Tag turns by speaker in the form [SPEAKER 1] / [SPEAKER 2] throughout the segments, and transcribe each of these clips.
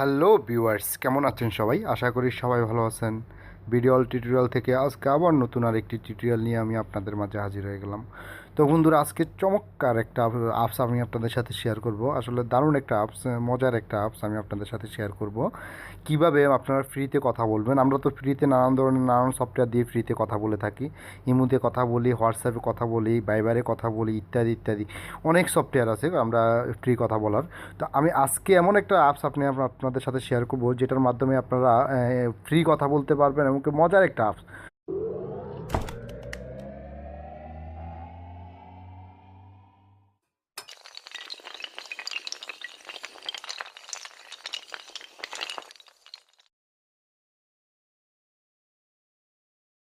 [SPEAKER 1] Hello viewers, কেমন আছেন সবাই? আশা করি সবাই ভালো আছেন। ভিডিও টিউটোরিয়াল থেকে আজকে আবার নতুন আর একটি টিউটোরিয়াল নিয়ে আমি আপনাদের মাঝে হাজির হয়ে গেলাম। তো বন্ধুরা, আজকে চমৎকার একটা আপস আমি আপনাদের সাথে শেয়ার করব। আসলে দারুণ একটা আপস, মজার একটা আপস আমি আপনাদের সাথে শেয়ার করব। কীভাবে আপনারা ফ্রিতে কথা বলবেন? আমরা তো ফ্রিতে নানান ধরনের, নানান সফটওয়্যার দিয়ে ফ্রিতে কথা বলে থাকি। ইমুতে কথা বলি হোয়াটসঅ্যাপে কথা বলি বাইবারে কথা বলি, ইত্যাদি ইত্যাদি। অনেক সফটওয়্যার আছে আমরা ফ্রি কথা বলার। তো আমি আজকে এমন একটা অ্যাপস আপনি আপনাদের সাথে শেয়ার করব, যেটার মাধ্যমে আপনারা ফ্রি কথা বলতে পারবেন এমনকি মজার একটা অ্যাপস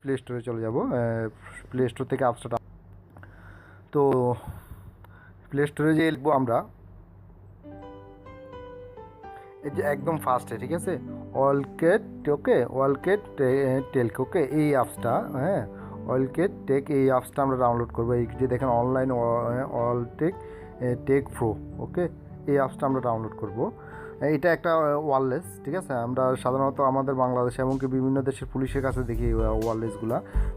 [SPEAKER 1] প্লে স্টোরে চলে যাব প্লে স্টোর থেকে অ্যাপসটা তো প্লে স্টোরে যে লিখব আমরা, এই যে একদম ফার্স্টে ঠিক আছে? অলকেট ওকে অলকেট টেলক ওকে এই অ্যাপসটা হ্যাঁ? অলকেট টেক এই অ্যাপসটা আমরা ডাউনলোড করব। এই যে দেখেন online all tech tech pro okay এই অ্যাপসটা আমরা ডাউনলোড করব। এটা একটা ওয়ারলেস ঠিক আছে? আমরা সাধারণত আমাদের বাংলাদেশে এমনকি বিভিন্ন দেশের পুলিশের কাছে দেখি ওয়ারলেসগুলো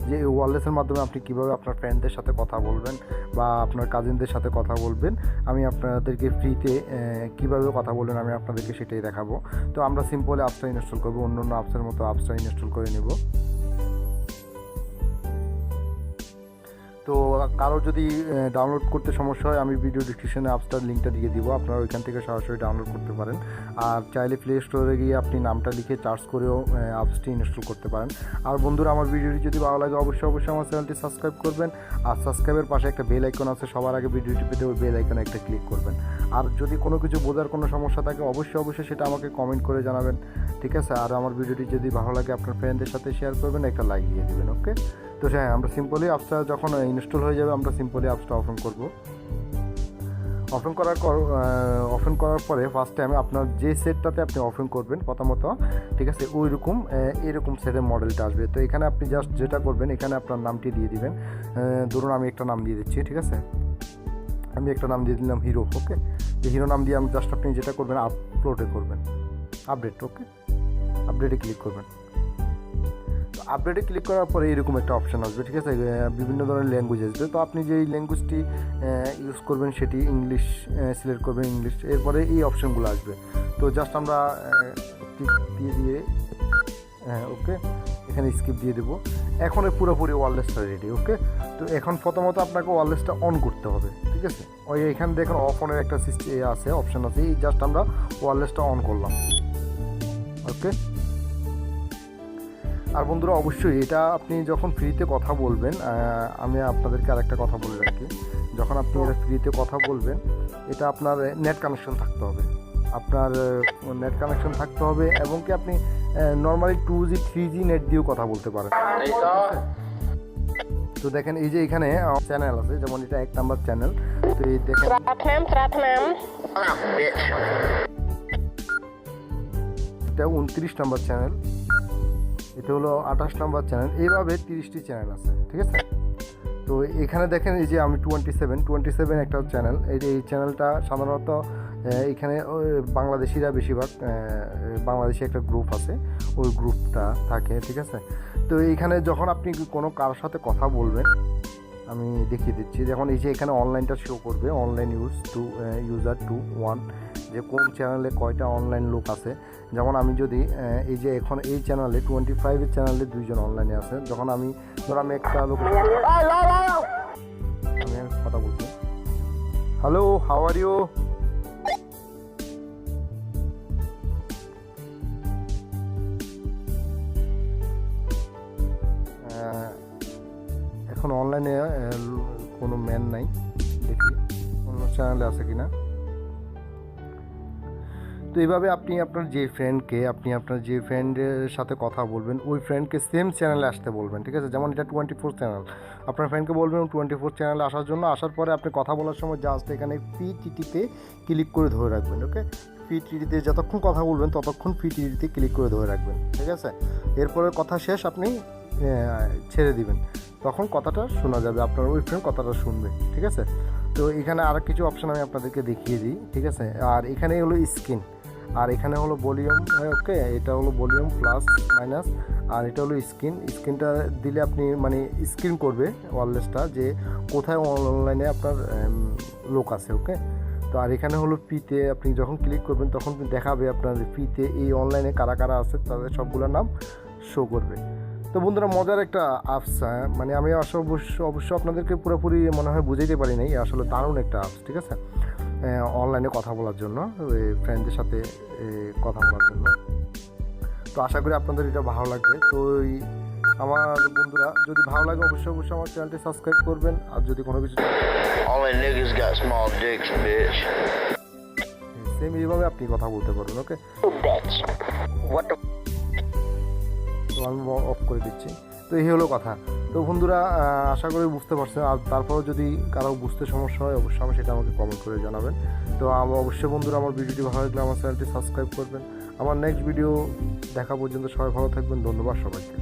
[SPEAKER 1] যে এই ওয়ারলেসের মাধ্যমে আপনি কীভাবে আপনার ফ্রেন্ডদের সাথে কথা বলবেন বা আপনার কাজিনদের সাথে কথা বলবেন, আমি আপনাদেরকে ফ্রিতে কীভাবে কথা বলবেন আমি আপনাদেরকে সেটাই দেখাবো। তো আমরা সিম্পলে অ্যাপসটা ইনস্টল করব অন্য অন্য অ্যাপসের মতো অ্যাপসটা ইনস্টল করে নেব। তো কারও যদি ডাউনলোড করতে সমস্যা হয়, আমি ভিডিও ডিসক্রিপশনে অ্যাপসটার লিঙ্কটা দিয়ে দিব। আপনারা ওইখান থেকে সরাসরি ডাউনলোড করতে পারেন। আর চাইলে প্লে স্টোরে গিয়ে আপনি নামটা লিখে চার্জ করেও অ্যাপসটি ইনস্টল করতে পারেন। আর বন্ধুরা, আমার ভিডিওটি যদি ভালো লাগে, অবশ্যই অবশ্যই আমার চ্যানেলটি সাবস্ক্রাইব করবেন। আর সাবস্ক্রাইবের পাশে একটা বেল আইকন আছে, সবার আগে ভিডিওটি পেতে ওই বেল আইকনে একটা ক্লিক করবেন। আর যদি কোনো কিছু বোঝার কোনো সমস্যা থাকে, অবশ্যই অবশ্যই সেটা আমাকে কমেন্ট করে জানাবেন। ঠিক আছে? আর আমার ভিডিওটি যদি ভালো লাগে, আপনার ফ্রেন্ডদের সাথে শেয়ার করবেন, একটা লাইক দিয়ে দেবেন ওকে তো হ্যাঁ আমরা সিম্পলি অ্যাপসটা যখন ইনস্টল হয়ে যাবে, আমরা সিম্পলি অ্যাপসটা ওপেন করব। ওপেন করার ওপেন করার পরে ফার্স্ট টাইমে আপনার যে সেটটাতে আপনি ওপেন করবেন, প্রথমত, ঠিক আছে ওই রকম এরকম সেটের মডেলটা আসবে। তো এখানে আপনি জাস্ট যেটা করবেন, এখানে আপনার নামটি দিয়ে দিবেন। ধরুন আমি একটা নাম দিয়ে দিচ্ছি, ঠিক আছে? আমি একটা নাম দিয়ে দিলাম হিরো ওকে যে হিরো নাম দিয়ে আমি জাস্ট আপনি যেটা করবেন আপলোডে করবেন। আপডেট ওকে আপডেটে ক্লিক করবেন। আপডেটে ক্লিক করার পরে এরকম একটা অপশান আসবে, ঠিক আছে? বিভিন্ন ধরনের ল্যাঙ্গুয়েজ আসবে। তো আপনি যেই ল্যাঙ্গুয়েজটি ইউজ করবেন সেটি ইংলিশ সিলেক্ট করবেন ইংলিশ এরপরে এই অপশানগুলো আসবে। তো জাস্ট আমরা দিয়ে দিয়ে হ্যাঁ ওকে এখানে স্কিপ দিয়ে দেবো। এখন পুরোপুরি ওয়ারলেসটা রেডি ওকে তো এখন প্রথমত আপনাকে ওয়ারলেসটা অন করতে হবে, ঠিক আছে? ওই এখানে দেখেন অফ অনের একটা সিস্টেম আছে অপশান আছে। এই জাস্ট আমরা ওয়ারলেসটা অন করলাম ওকে আর বন্ধুরা অবশ্যই এটা আপনি যখন ফ্রিতে কথা বলবেন আমি আপনাদেরকে আরেকটা কথা বলে রাখি। যখন আপনি এটা ফ্রিতে কথা বলবেন এটা আপনার নেট কানেকশন থাকতে হবে। আপনার নেট কানেকশন থাকতে হবে এবং কি আপনি normally two G three G net দিয়েও কথা বলতে পারেন। তো দেখেন এই যে এখানে চ্যানেল আছে যেমন এটা এক নাম্বার চ্যানেল তো এই দেখেন. এটা উনত্রিশ নাম্বার চ্যানেল এটা হলো আঠাশ নাম্বার চ্যানেল। এইভাবে তিরিশটি চ্যানেল আছে, ঠিক আছে? তো এখানে দেখেন এই যে আমি টোয়েন্টি সেভেন টোয়েন্টি সেভেন একটা চ্যানেল। এই এই চ্যানেলটা সাধারণত এখানে বাংলাদেশিরা বেশিরভাগ বাংলাদেশি একটা গ্রুপ আছে। ওই গ্রুপটা থাকে, ঠিক আছে? তো এইখানে যখন আপনি কোনো কারোর সাথে কথা বলবেন আমি দেখিয়ে দিচ্ছি। যখন এই যে এখানে অনলাইনটা শো করবে online use to user to one যে কোন চ্যানেলে কয়টা অনলাইন লোক আছে। যেমন আমি যদি এই যে এখন এই চ্যানেলে টোয়েন্টি ফাইভের চ্যানেলে দুইজন অনলাইনে আছে। যখন আমি ধর আমি একটা লোক আমি কথা বলছি। হ্যালো হাউ আর ইউ এখন অনলাইনে কোনো ম্যান নাই, দেখি অন্য চ্যানেলে আছে কি না তো এইভাবে আপনি আপনার যে ফ্রেন্ডকে আপনি আপনার যে ফ্রেন্ডের সাথে কথা বলবেন, ওই ফ্রেন্ডকে সেম চ্যানেলে আসতে বলবেন, ঠিক আছে? যেমন এটা টোয়েন্টি ফোর চ্যানেল আপনার ফ্রেন্ডকে বলবেন টোয়েন্টি ফোর চ্যানেলে আসার জন্য আসার পরে আপনি কথা বলার সময় জাস্ট এখানে পিটিটিতে ক্লিক করে ধরে রাখবেন ওকে পিটিটিতে যতক্ষণ কথা বলবেন, ততক্ষণ পিটিটিতে ক্লিক করে ধরে রাখবেন, ঠিক আছে? এরপরে কথা শেষ, আপনি ছেড়ে দিবেন। তখন কথাটা শোনা যাবে, আপনার ওই ফ্রেন্ড কথাটা শুনবে, ঠিক আছে? তো এখানে আর কিছু অপশান আমি আপনাদেরকে দেখিয়ে দিই, ঠিক আছে? আর এখানে হলো স্ক্রিন আর এখানে হলো ভলিউম ওকে এটা হলো ভলিউম প্লাস মাইনাস আর এটা হলো স্ক্রিন স্ক্রিনটা দিলে আপনি মানে স্ক্রিন করবে ওয়ারলেসটা যে কোথায় অনলাইনে আপনার লোক আছে ওকে তো আর এখানে হলো পিতে আপনি যখন ক্লিক করবেন, তখন দেখাবে আপনার পিতে এই অনলাইনে কারা কারা আছে, তাদের সবগুলোর নাম শো করবে। তো বন্ধুরা মজার একটা অ্যাপস মানে আমি অবশ্য অবশ্য আপনাদেরকে পুরোপুরি মনে হয় বুঝাইতে পারি নাই আসলে দারুণ একটা অ্যাপস ঠিক আছে? অনলাইনে কথা বলার জন্য ওই ফ্রেন্ডদের সাথে কথা বলার জন্য। তো আশা করি আপনাদের এটা ভালো লাগবে। তো এই আমার বন্ধুরা যদি ভালো লাগে অবশ্যই অবশ্যই আমার চ্যানেলটি সাবস্ক্রাইব করবেন। আর যদি কোনো কিছু সেম এইভাবে আপনি কথা বলতে পারবেন ওকে? তো আমি অফ করে দিচ্ছি। তো এই হলো কথা। তো বন্ধুরা আশা করি বুঝতে পারছেন আর তারপরেও যদি কারও বুঝতে সমস্যা হয়, অবশ্যই আমি সেটা আমাকে কমেন্ট করে জানাবেন। তো আমার অবশ্যই বন্ধুরা, আমার ভিডিওটি ভালো লাগলে আমার চ্যানেলটি সাবস্ক্রাইব করবেন। আমার নেক্সট ভিডিও দেখা পর্যন্ত সবাই ভালো থাকবেন। ধন্যবাদ সবাইকে।